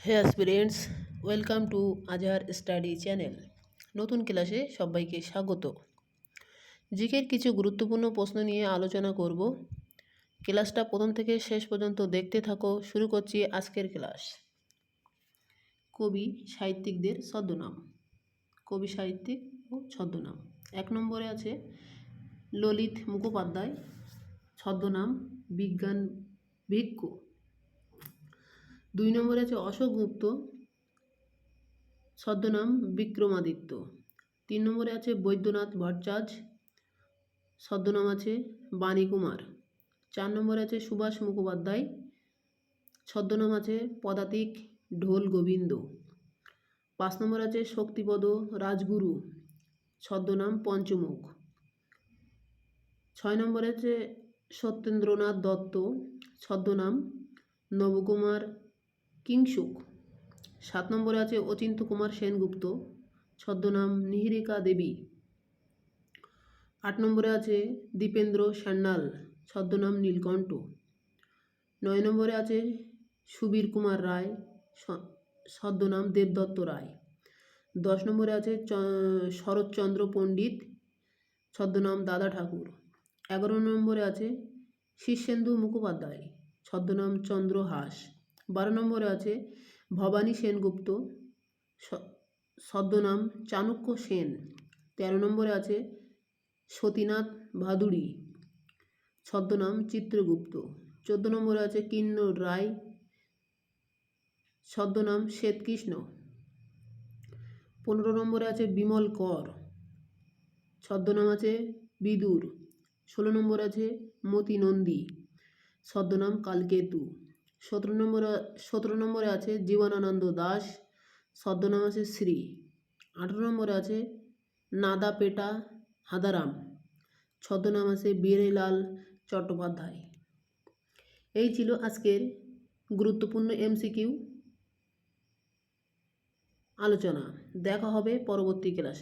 Hey aspirants welcome to Azhar study channel নতুন ক্লাসে সবাইকে স্বাগত। জিকের কিছু গুরুত্বপূর্ণ প্রশ্ন নিয়ে আলোচনা করব। ক্লাসটা প্রথম থেকে শেষ পর্যন্ত দেখতে থাকো, শুরু করছি আজকের ক্লাস কবি সাহিত্যিকদের ছদ্মনাম। কবি সাহিত্যিক ও ছদ্মনাম। এক নম্বরে আছে ললিত মুখোপাধ্যায়, ছদ্মনাম বিজ্ঞান ভিক্ষু। দুই নম্বরে আছে অশোক গুপ্ত ছদ্মনাম বিক্রমাদিত্য। তিন নম্বরে আছে বৈদ্যনাথ ভট্টাচার্য ছদ্মনাম আছে বাণী কুমার চার নম্বরে আছে সুভাষ মুখোপাধ্যায় ছদ্মনাম আছে পদাতিক ঢোল গোবিন্দ। পাঁচ নম্বর আছে শক্তিপদ রাজগুরু ছদ্মনাম পঞ্চমুখ। ছয় নম্বরে আছে সত্যেন্দ্রনাথ দত্ত ছদ্মনাম নবকুমার কিংসুক সাত নম্বরে আছে অচিন্ত কুমার সেনগুপ্ত। ছদ্মনাম নিহিরিকা দেবী। আট নম্বরে আছে দীপেন্দ্র সান্যাল। ছদ্মনাম নীলকণ্ঠ। নয় নম্বরে আছে সুবীর কুমার রায়। ছদ্মনাম দেবদত্ত রায়। দশ নম্বরে আছে শরৎচন্দ্র পণ্ডিত। ছদ্মনাম দাদা ঠাকুর। এগারো নম্বরে আছে শীর্ষেন্দু মুখোপাধ্যায়। ছদ্মনাম চন্দ্র হাস। বারো নম্বরে আছে ভবানী সেনগুপ্ত ছদ্মনাম চাণক্য সেন। তেরো নম্বরে আছে সতীনাথ ভাদুড়ি ছদ্মনাম চিত্রগুপ্ত। চোদ্দ নম্বরে আছে কিন্নর রায় ছদ্মনাম শ্বেতকৃষ্ণ। পনেরো নম্বরে আছে বিমল কর ছদ্মনাম আছে বিদুর। ষোলো নম্বর আছে মতি নন্দী ছদ্মনাম কালকেতু। সতেরো নম্বর, সতেরো নম্বরে আছে জীবনানন্দ দাস ছদ্মনাম আছে শ্রী, আঠেরো নম্বরে আছে নাদা পেটা হাদারাম ছদ্মনাম আছে বীরেলাল চট্টোপাধ্যায়। এই ছিল আজকের গুরুত্বপূর্ণ এমসিকিউ আলোচনা। দেখা হবে পরবর্তী ক্লাসে।